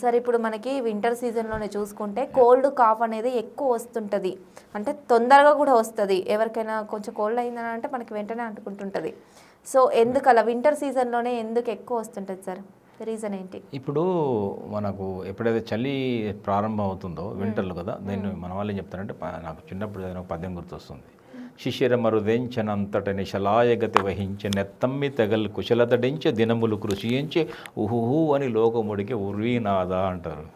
Sir ఇప్పుడు మనకి winter సీజన్లోనే చూసుకుంటే కోల్డ్ కాఫ్ అనేది ఎక్కువ వస్తుంటుంది. అంటే తొందరగా కూడా వస్తుంది. ఎవరికైనా కొంచెం కోల్డ్ అయిందని అంటే మనకి వెంటనే అంటుకుంటుంటుంది. సో ఎందుకు అలా వింటర్ సీజన్లోనే ఎందుకు ఎక్కువ వస్తుంటుంది సార్? రీజన్ ఏంటి? ఇప్పుడు మనకు ఎప్పుడైతే చలి ప్రారంభం అవుతుందో వింటర్లు కదా దీన్ని మన వాళ్ళు ఏం చెప్తారంటే నాకు చిన్నప్పుడు ఒక పద్యం గుర్తొస్తుంది. శిశిర మరుదెంచనంతట నిశలాయగతి వహించి నెత్తమ్మి తెగలు కుశలతడించే దినములు కృషించి ఉహుహు అని లోకముడికి ఉర్వీనాద అంటారు.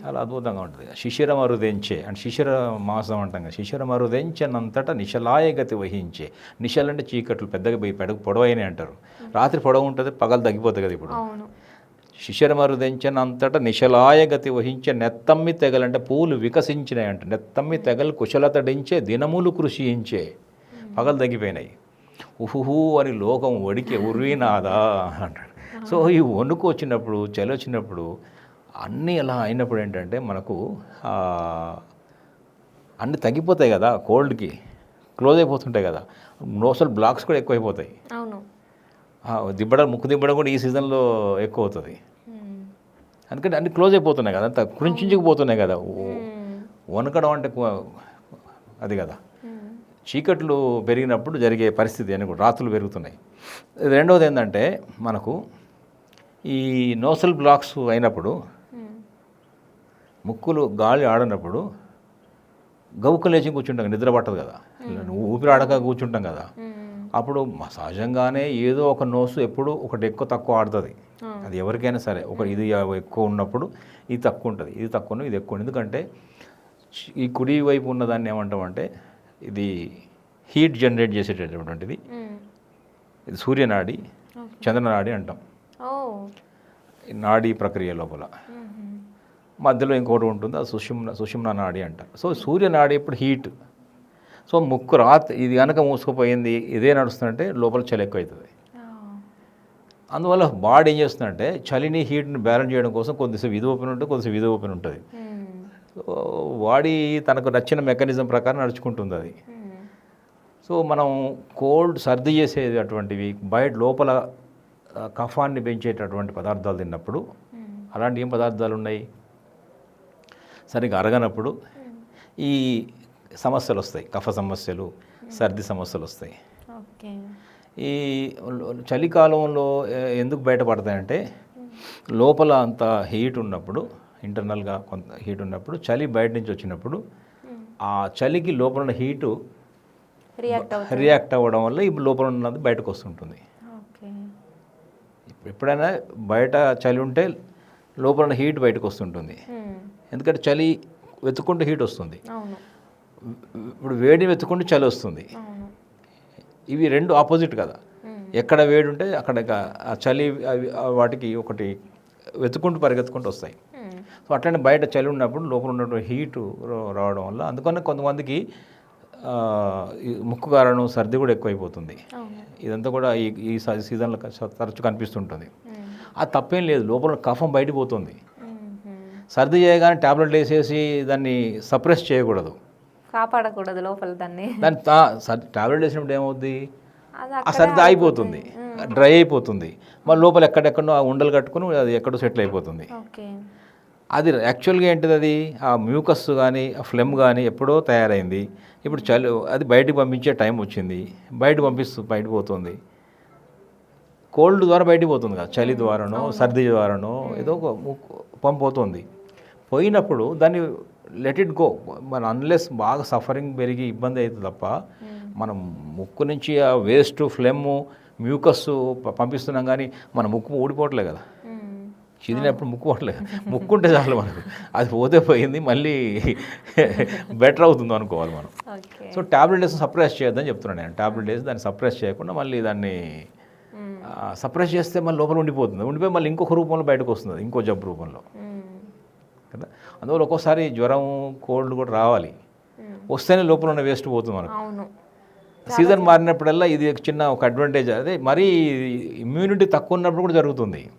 చాలా అద్భుతంగా ఉంటుంది శిశిర మరుదెంచే అంటే శిశిర మాసం అంటాం కదా. శిశిర మరుదెంచనంతట నిశలాయగతి వహించే నిశలు అంటే చీకట్లు పెద్దగా పోయి పెడకు పొడవైనవి అంటారు. రాత్రి పొడవు ఉంటుంది పగలు తగ్గిపోతుంది కదా ఇప్పుడు. శిశిరమరుదించనంతట నిశలాయ గతి వహించే నెత్తమ్మి తెగలంటే పూలు వికసించినాయంట నెత్తమ్మి తెగలు కుశలతడించే దినములు కృషించే పగలు తగ్గిపోయినాయి. ఉహుహు అని లోకం వడికే ఉర్వీనాదా అంటాడు. సో ఈ వణుకు వచ్చినప్పుడు చలి వచ్చినప్పుడు అన్నీ అలా అయినప్పుడు ఏంటంటే మనకు అన్నీ తగ్గిపోతాయి కదా కోల్డ్కి. క్లోజ్ అయిపోతుంటాయి కదా. నోసల్ బ్లాక్స్ కూడా ఎక్కువైపోతాయి. దిబ్బడం ముక్కు దిబ్బడం కూడా ఈ సీజన్లో ఎక్కువ అవుతుంది మ్మ్. అందుకని అన్ని క్లోజ్ అయిపోతున్నాయి కదా. అంత కురించుకుపోతున్నాయి కదా. వణకడం అంటే అది కదా. చీకట్లు పెరిగినప్పుడు జరిగే పరిస్థితి అని కూడా రాత్రులు పెరుగుతున్నాయి రెండవది ఏంటంటే మనకు ఈ నోసల్ బ్లాక్స్ అయినప్పుడు. ముక్కులు గాలి ఆడనప్పుడు గవుకు లేచి కూర్చుంటాం నిద్ర పట్టదు కదా ఊపిరి ఆడక కూర్చుంటాం కదా. అప్పుడు సహజంగానే ఏదో ఒక నోసు ఎప్పుడు ఒకటి ఎక్కువ తక్కువ ఆడుతుంది అది ఎవరికైనా సరే ఒక ఇది ఎక్కువ ఉన్నప్పుడు ఇది తక్కువ ఉంటుంది ఇది తక్కువ ఇది ఎక్కువ. ఎందుకంటే ఈ కుడి వైపు ఉన్నదాన్ని ఏమంటామంటే ఇది హీట్ జనరేట్ చేసేటటువంటిది. ఇది సూర్యనాడి చంద్రనాడి అంటాం. నాడీ ప్రక్రియ లోపల. మధ్యలో ఇంకోటి ఉంటుంది అది సుషుమ్న సుషుమ్న నాడి అంటారు. సో సూర్యనాడి ఇప్పుడు హీట్? సో ముక్కు రాత్రి ఇది కనుక మూసుకుపోయింది ఇదే నడుస్తుందంటే లోపల చలి ఎక్కువ అవుతుంది. అందువల్ల బాడీ ఏం చేస్తుందంటే చలిని హీట్ని బ్యాలెన్స్ చేయడం కోసం కొద్దిసేపు ఇది ఓపెన్ ఉంటుంది కొద్దిసేపు ఇది ఓపెన్ ఉంటుంది. బాడీ తనకు నచ్చిన మెకానిజం ప్రకారం నడుచుకుంటుంది అది. సో మనం కోల్డ్ సర్ది చేసేది అటువంటివి బయట లోపల కఫాన్ని పెంచేటటువంటి పదార్థాలు తిన్నప్పుడు. అలాంటి ఏం పదార్థాలు ఉన్నాయి సరిగ్గా అరగనప్పుడు ఈ సమస్యలు వస్తాయి కఫ సమస్యలు సర్ది సమస్యలు వస్తాయి ఓకే ఈ చలికాలంలో ఎందుకు బయటపడతాయంటే లోపల అంత హీట్ ఉన్నప్పుడు ఇంటర్నల్గా కొంత హీట్ ఉన్నప్పుడు చలి బయట నుంచి వచ్చినప్పుడు ఆ చలికి లోపల ఉన్న హీటు రియాక్ట్ రియాక్ట్ అవ్వడం వల్ల ఈ లోపల ఉన్నది బయటకు వస్తుంటుంది. ఎప్పుడైనా బయట చలి ఉంటే లోపల ఉన్న హీట్ బయటకు వస్తుంటుంది. ఎందుకంటే చలి వెతుక్కుంటూ హీట్ వస్తుంది. ఇప్పుడు వేడి వెతుక్కుంటూ చలి వస్తుంది. ఇవి రెండు ఆపోజిట్ కదా. ఎక్కడ వేడి ఉంటే అక్కడ ఆ చలి వాటికి ఒకటి వెతుక్కుంటూ పరిగెత్తుకుంటూ వస్తాయి. సో అట్లనే బయట చలి ఉన్నప్పుడు లోపల ఉన్నటువంటి హీటు రావడం వల్ల అందుకని కొంతమందికి ముక్కు కారణం సర్ది కూడా ఎక్కువైపోతుంది. ఇదంతా కూడా ఈ ఈ సీజన్లో తరచు కనిపిస్తుంటుంది. ఆ తప్పేం లేదు. లోపల కఫం బయటికి పోతుంది మ్మ్. సర్ది చేయగానే ట్యాబ్లెట్లు వేసేసి దాన్ని సప్రెస్ చేయకూడదు. కాపాడకూడదు లోపల దాన్ని. దాన్ని టాబ్లెట్ వేసినప్పుడు ఏమవుద్ది? ఆ సర్ది ఆగిపోతుంది. డ్రై అయిపోతుంది. మళ్ళీ లోపల ఎక్కడెక్కడో ఆ ఉండలు కట్టుకుని అది ఎక్కడో సెటిల్ అయిపోతుంది. ఓకే. అది యాక్చువల్గా ఏంటిది అది? ఆ మ్యూకస్ కానీ ఆ ఫ్లెమ్ కానీ ఎప్పుడో తయారైంది. ఇప్పుడు చలి అది బయటికి పంపించే టైం వచ్చింది. బయట పంపిస్తూ బయట పోతుంది. కోల్డ్ ద్వారా బయటికి పోతుంది కదా చలి ద్వారానో సర్ది ద్వారానో ఏదో ఒక ముక్కు- పంపు పోతుంది. పోయినప్పుడు దాన్ని లెట్ ఇట్ గో మన అన్లెస్ బాగా సఫరింగ్ పెరిగి ఇబ్బంది అవుతుంది తప్ప మనం ముక్కు నుంచి ఆ వేస్ట్ ఫ్లెమ్ మ్యూకస్ పంపిస్తున్నాం కానీ మన ముక్కు ఊడిపోవట్లే కదా. మ్మ్. చిదినప్పుడు ముక్కు పట్టలేదు ముక్కు ఉంటే చాలు మనకు. అది పోతే పోయింది మళ్ళీ బెటర్ అవుతుంది అనుకోవాలి మనం. సో ట్యాబ్లెట్ వేసి సప్రెస్ చేయొద్దని చెప్తున్నాను నేను. ట్యాబ్లెట్ వేసి దాన్ని సప్రెస్ చేయకుండా మళ్ళీ దాన్ని. సప్రెస్ చేస్తే మళ్ళీ లోపల ఉండిపోతుంది. ఉండిపోయి మళ్ళీ ఇంకొక రూపంలో బయటకు వస్తుంది ఇంకో జబ్బు రూపంలో. కదా? అందువల్ల ఒక్కోసారి జ్వరం కోల్డ్ కూడా రావాలి. వస్తేనే లోపల ఉన్న వేస్ట్ పోతుంది మనకు. సీజన్ మారినప్పుడల్లా ఇది చిన్న ఒక అడ్వాంటేజ్. అదే మరీ ఇమ్యూనిటీ తక్కువ ఉన్నప్పుడు కూడా జరుగుతుంది.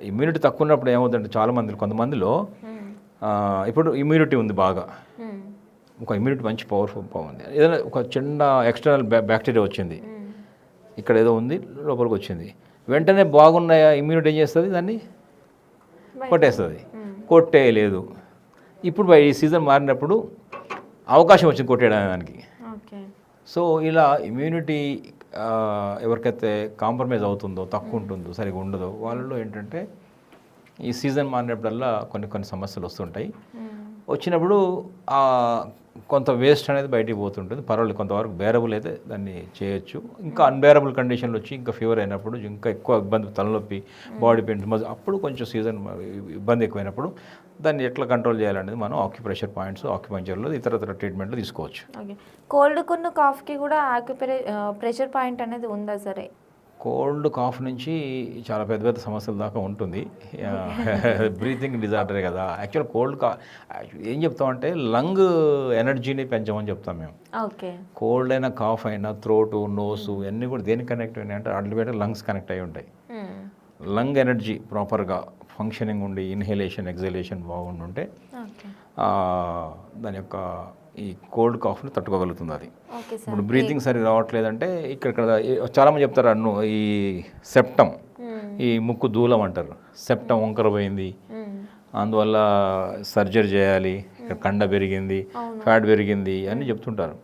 ఇమ్యూనిటీ తక్కువ ఉన్నప్పుడు ఏమవుతుందంటే చాలా మంది కొంతమందిలో. ఆ, ఇప్పుడు ఇమ్యూనిటీ ఉంది బాగా. మ్మ్. ఒక ఇమ్యూనిటీ మంచి పవర్ఫుల్ ఉంది. ఏదైనా ఒక చిన్న ఎక్స్టర్నల్ బ్యాక్టీరియా వచ్చింది. మ్మ్. ఇక్కడ ఏదో ఉంది లోపలికి వచ్చింది. వెంటనే బాగున్న ఇమ్యూనిటీ ఏం చేస్తుంది దాన్ని? కొట్టేస్తుంది. కొట్టేయలేదు. ఇప్పుడు ఈ సీజన్ మారినప్పుడు అవకాశం వచ్చింది కొట్టేయడానికి. సో ఇలా ఇమ్యూనిటీ ఎవరికైతే కాంప్రమైజ్ అవుతుందో తక్కువ ఉంటుందో సరిగా ఉండదో వాళ్ళలో ఏంటంటే ఈ సీజన్ మారినప్పుడల్లా కొన్ని కొన్ని సమస్యలు వస్తుంటాయి. వచ్చినప్పుడు కొంత వేస్ట్ అనేది బయటికి పోతుంటుంది. పర్వాలేదు కొంతవరకు బేరబుల్ అయితే దాన్ని చేయొచ్చు. ఇంకా అన్బేరబుల్ కండిషన్లు వచ్చి ఇంకా ఫీవర్ అయినప్పుడు ఇంకా ఎక్కువ ఇబ్బంది తలనొప్పి బాడీ పెయిన్స్ మధ్య అప్పుడు కొంచెం సీజన్ ఇబ్బంది ఎక్కువైనప్పుడు దాన్ని ఎట్లా కంట్రోల్ చేయాలనేది మనం ఆక్యుప్రెషర్ పాయింట్స్ ఆక్యుపంచర్లో ఇతర ఇతర ట్రీట్మెంట్లు తీసుకోవచ్చు. కోల్డ్ కొన్న కాఫ్కి కూడా ఆక్యుప్రె ప్రెషర్ పాయింట్ అనేది ఉందా సరే? కోల్డ్ కాఫ్ నుంచి చాలా పెద్ద పెద్ద సమస్యల దాకా ఉంటుంది. బ్రీతింగ్ డిజార్డరే కదా. యాక్చువల్ కోల్డ్ కా ఏం చెప్తామంటే లంగ్ ఎనర్జీని పెంచమని చెప్తాం మేము. ఓకే. కోల్డ్ అయినా కాఫ్ అయినా థ్రోటు నోసు ఇవన్నీ కూడా దేనికి కనెక్ట్ అయినాయి అంటే అల్టిమేట్ లంగ్స్ కనెక్ట్ అయి ఉంటాయి. లంగ్ ఎనర్జీ ప్రాపర్గా ఫంక్షనింగ్ ఉండి ఇన్హేలేషన్ ఎగ్జలేషన్ ఓకే. ఆ, దాని యొక్క ఈ కోల్డ్ కాఫ్ని తట్టుకోగలుగుతుంది అది. సార్. ఇప్పుడు బ్రీతింగ్ సరిగా రావట్లేదంటే ఇక్కడ ఇక్కడ చాలామంది చెప్తారు అన్ను ఈ సెప్టమ్ ఈ ముక్కు దూలం అంటారు. సెప్టమ్ వంకర పోయింది. అందువల్ల సర్జరీ చేయాలి ఇక్కడ కండ పెరిగింది ఫ్యాట్ పెరిగింది అని చెప్తుంటారు.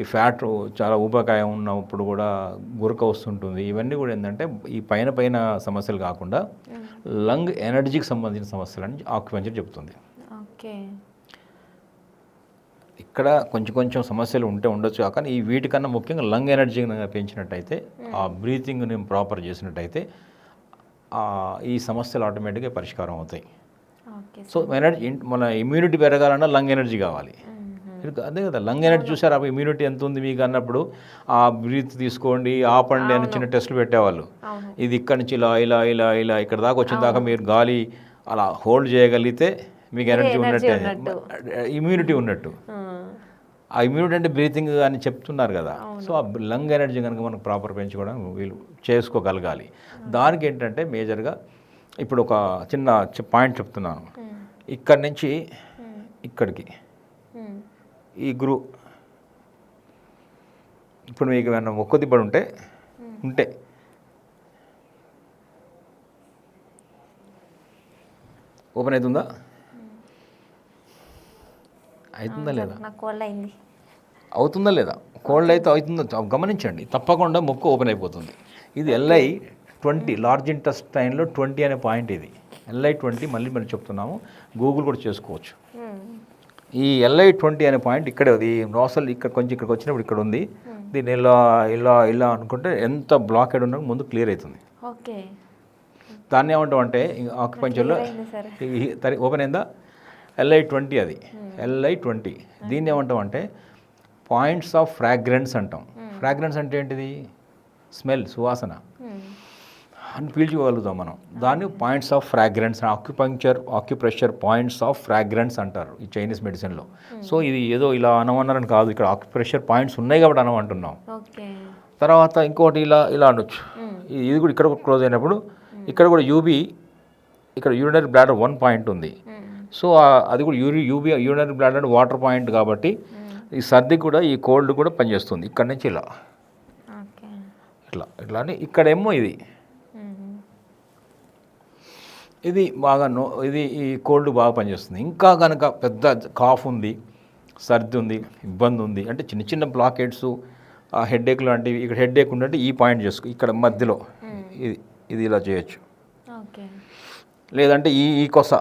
ఈ ఫ్యాట్ చాలా ఊబకాయం ఉన్నప్పుడు కూడా గురక వస్తుంటుంది. ఇవన్నీ కూడా ఏంటంటే ఈ పైన పైన సమస్యలు కాకుండా లంగ్ ఎనర్జీకి సంబంధించిన సమస్యలు అని ఆక్యుపెంచర్ చెప్తుంది. ఓకే. ఇక్కడ కొంచెం కొంచెం సమస్యలు ఉంటే ఉండొచ్చు. కానీ ఈ వీటికన్నా ముఖ్యంగా లంగ్ ఎనర్జీని పెంచినట్టయితే ఆ బ్రీతింగ్ని ప్రాపర్ చేసినట్టయితే ఆ ఈ సమస్యలు ఆటోమేటిక్గా పరిష్కారం అవుతాయి. సో ఎనర్జీ మన ఇమ్యూనిటీ పెరగాలన్నా లంగ్ ఎనర్జీ కావాలి. అదే కదా లంగ్ ఎనర్జీ చూసారా? ఇమ్యూనిటీ ఎంత ఉంది మీకు అన్నప్పుడు ఆ బ్రీత్ తీసుకోండి ఆపండి అని చిన్న టెస్టులు పెట్టేవాళ్ళు. ఇది ఇక్కడి నుంచి ఇలా ఇలా ఇలా ఇలా ఇక్కడ దాకా వచ్చిన దాకా మీరు గాలి అలా హోల్డ్ చేయగలిగితే మీకు ఎనర్జీ ఉన్నట్టే. ఇమ్యూనిటీ ఉన్నట్టు. ఆ ఇమ్యూనిటీ అంటే బ్రీతింగ్ అని చెప్తున్నారు కదా. సో ఆ లంగ్ ఎనర్జీ కనుక మనకు ప్రాపర్ పెంచుకోవడం వీళ్ళు చేసుకోగలగాలి. దానికి ఏంటంటే మేజర్గా ఇప్పుడు ఒక చిన్న పాయింట్ చెప్తున్నాను. ఇక్కడి నుంచి ఇక్కడికి ఈ గురు ఇప్పుడు మీకు ఏమైనా మొక్కు దిబ్బడి ఉంటే ఉంటే. ఓపెన్ అవుతుందా? అవుతుందా లేదా? నాకు కోల్డ్ అయింది అవుతుందా లేదా? కోల్డ్ అయితే అవుతుందో గమనించండి తప్పకుండా మొక్కు ఓపెన్ అయిపోతుంది. ఇది ఎల్ఐ ట్వంటీ లార్జ్ ఇంటెస్టైన్లో ట్వంటీ అనే పాయింట్ ఇది. ఎల్ఐ ట్వంటీ మళ్ళీ మనం చెప్తున్నాము. గూగుల్ కూడా చేసుకోవచ్చు. ఈ ఎల్ఐ ట్వంటీ అనే పాయింట్ ఇక్కడే ఉంది. ఈ నోసల్ ఇక్కడ కొంచెం ఇక్కడికి వచ్చినప్పుడు ఇక్కడ ఉంది. దీన్ని ఇలా ఇలా ఇలా అనుకుంటే ఎంత బ్లాకెడ్ ఉన్నా ముందు క్లియర్ అవుతుంది. ఓకే. దాన్ని ఏమంటాం అంటే ఆక్యుపెంచర్లో ఓపెన్ అయిందా? ఎల్ఐ ట్వంటీ అది. ఎల్ఐ ట్వంటీ దీన్ని ఏమంటాం అంటే పాయింట్స్ ఆఫ్ ఫ్రాగ్రెన్స్ అంటాం. ఫ్రాగ్రెన్స్ అంటే ఏంటిది? స్మెల్ సువాసన. అని పీల్చుకోగలుగుతాం మనం. దాన్ని points of fragrance acupuncture acupressure points of fragrance అంటారు ఈ చైనీస్ మెడిసిన్లో సో ఇది ఏదో ఇలా అనమన్నారని కాదు. ఇక్కడ ఆక్యుప్రెషర్ పాయింట్స్ ఉన్నాయి కాబట్టి అనమంటున్నాం తర్వాత ఇంకోటి ఇలా ఇలా అనొచ్చు. ఇది ఇది కూడా ఇక్కడ క్లోజ్ అయినప్పుడు ఇక్కడ కూడా యూబీ ఇక్కడ యూరినరీ బ్లాడర్ వన్ పాయింట్ ఉంది. సో అది కూడా Yuri UB urinary bladder water point కాబట్టి ఈ సర్ది కూడా ఈ కోల్డ్ కూడా పనిచేస్తుంది ఇక్కడ నుంచి ఇలా. ఇట్లా ఇట్లా అని ఇక్కడేమో ఇది. ఇది బాగా నో ఇది ఈ కోల్డ్ బాగా పనిచేస్తుంది. ఇంకా కనుక పెద్ద కాఫ్ ఉంది సర్ది ఉంది ఇబ్బంది ఉంది అంటే చిన్న చిన్న బ్లాకెట్స్ ఆ హెడేక్ లాంటివి ఇక్కడ హెడేక్ ఉందంటే ఈ పాయింట్ చేసుకో ఇక్కడ మధ్యలో ఇది ఇది ఇలా చేయొచ్చు. లేదంటే ఈ ఈ కొస.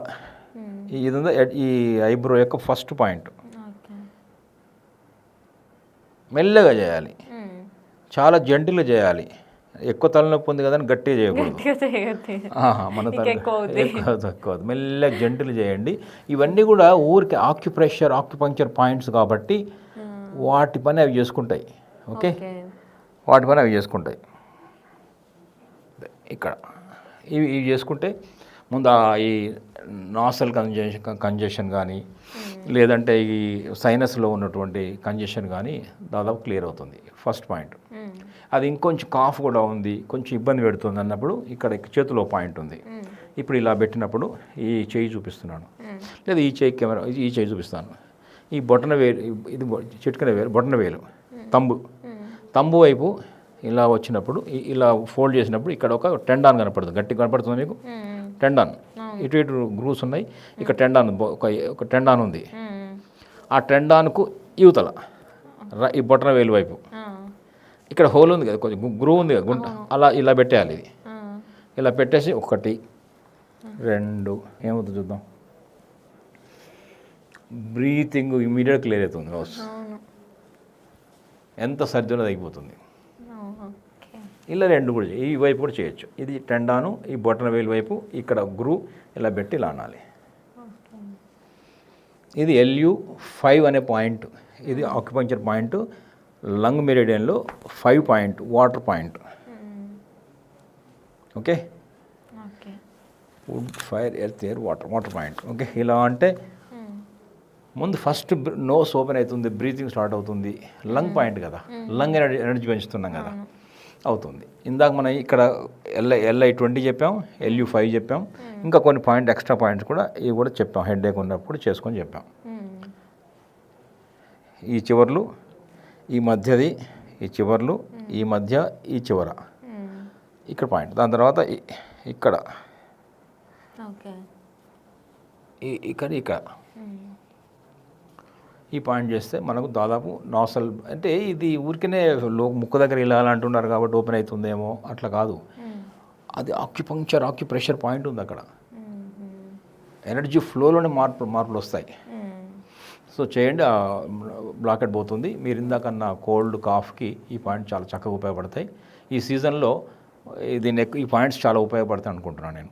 ఈ ఇది ఉందా ఎడ్- ఈ ఐబ్రో యొక్క ఫస్ట్ పాయింట్. మెల్లగా చేయాలి. చాలా జంటిల్గా చేయాలి. ఎక్కువ తలనొప్పి ఉంది కదా అని గట్టిగా చేయకూడదు. మన తక్కువ మెల్లగా జంటలు చేయండి. ఇవన్నీ కూడా ఊరికి ఆక్యుప్రెషర్ ఆక్యుపంక్చర్ పాయింట్స్ కాబట్టి వాటి పని అవి చేసుకుంటాయి. ఓకే. వాటి పని అవి చేసుకుంటాయి. ఇక్కడ. ఇవి ఇవి చేసుకుంటే ముందు ఈ నాసల్ కంజెషన్ కంజెషన్ కానీ లేదంటే ఈ సైనస్లో ఉన్నటువంటి కంజెషన్ కానీ దాదాపు క్లియర్ అవుతుంది. First point. అది ఇంకొంచెం కాఫ్ కూడా ఉంది కొంచెం ఇబ్బంది పెడుతుంది అన్నప్పుడు ఇక్కడ చేతిలో పాయింట్ ఉంది. ఇప్పుడు ఇలా పెట్టినప్పుడు ఈ చేయి చూపిస్తున్నాను. లేదా ఈ చేయి కెమెరా ఈ చేయి చూపిస్తాను. ఈ బొటన వేలు ఇది చిటికెన వేలు బొటన వేలు తంబు. తంబు వైపు ఇలా వచ్చినప్పుడు ఇలా ఫోల్డ్ చేసినప్పుడు ఇక్కడ ఒక టెండాన్ కనపడుతుంది గట్టి కనపడుతుంది మీకు? టెండాన్. ఇటు ఇటు గ్రూవ్స్ ఉన్నాయి. ఇక్కడ టెండాన్ ఒక టెండాన్ ఉంది. ఆ టెండాన్కు యువతల ఈ బొట్టన వేలు వైపు. ఇక్కడ హోల్ ఉంది కదా కొంచెం గ్రూవ్ ఉంది కదా గుంట. అలా ఇలా పెట్టేయాలి ఇది. ఇలా పెట్టేసి ఒకటి రెండు ఏమవుతుంది చూద్దాం. బ్రీతింగ్ ఇమీడియట్ క్లియర్ అవుతుంది హౌస్ అవును. ఎంత సర్జన తగ్గిపోతుంది. ఇలా రెండు కూడా చేయ- ఈ వైపు కూడా చేయొచ్చు. ఇది టెండాను ఈ బొట్టన వేలు వైపు ఇక్కడ గ్రూ ఇలా పెట్టి ఇలా అనాలి. ఇది ఎల్యు ఫైవ్ అనే పాయింట్. ఇది acupuncture point. Lung మెరిడియన్లో five point water point. Okay? Wood fire earth air water water point. Okay? ఇలా అంటే. ముందు ఫస్ట్ నోస్ ఓపెన్ అవుతుంది బ్రీతింగ్ స్టార్ట్ అవుతుంది. లంగ్ పాయింట్ కదా. లంగ్ ఎనర్జీ ఎనర్జీ పెంచుతున్నాం కదా. అవుతుంది. ఇందాక మనం ఇక్కడ ఎల్ఐ ఎల్ఐ ట్వంటీ చెప్పాం ఎల్యు ఫైవ్ చెప్పాం ఇంకా కొన్ని పాయింట్ ఎక్స్ట్రా పాయింట్స్ కూడా ఇవి కూడా చెప్పాం హెడ్ ఏక్ ఉన్నప్పుడు చేసుకొని చెప్పాం. మ్మ్. ఈ చివర్లు ఈ మధ్యది ఈ చివర్లు ఈ మధ్య ఈ చివర. ఇక్కడ పాయింట్ దాని తర్వాత ఇక్కడ. ఇక్కడ ఇక్కడ. ఈ పాయింట్ చేస్తే మనకు దాదాపు నాసల్ అంటే ఇది ఊరికనే లో ముక్కు దగ్గర అంటున్నారు కాబట్టి ఓపెన్ అవుతుందేమో అట్లా కాదు. అది ఆక్యుపంక్చర్ ఆక్యుప్రెషర్ పాయింట్ ఉంది అక్కడ. ఎనర్జీ ఫ్లోలోనే మార్పు మార్పులు వస్తాయి. సో చేయండి బ్లాకెట్ పోతుంది మీరు ఇందాకన్నా కోల్డ్ కాఫ్కి ఈ పాయింట్ చాలా చక్కగా ఉపయోగపడతాయి ఈ సీజన్లో దీన్ని ఎక్కువ ఈ పాయింట్స్ చాలా ఉపయోగపడతాయి అనుకుంటున్నాను నేను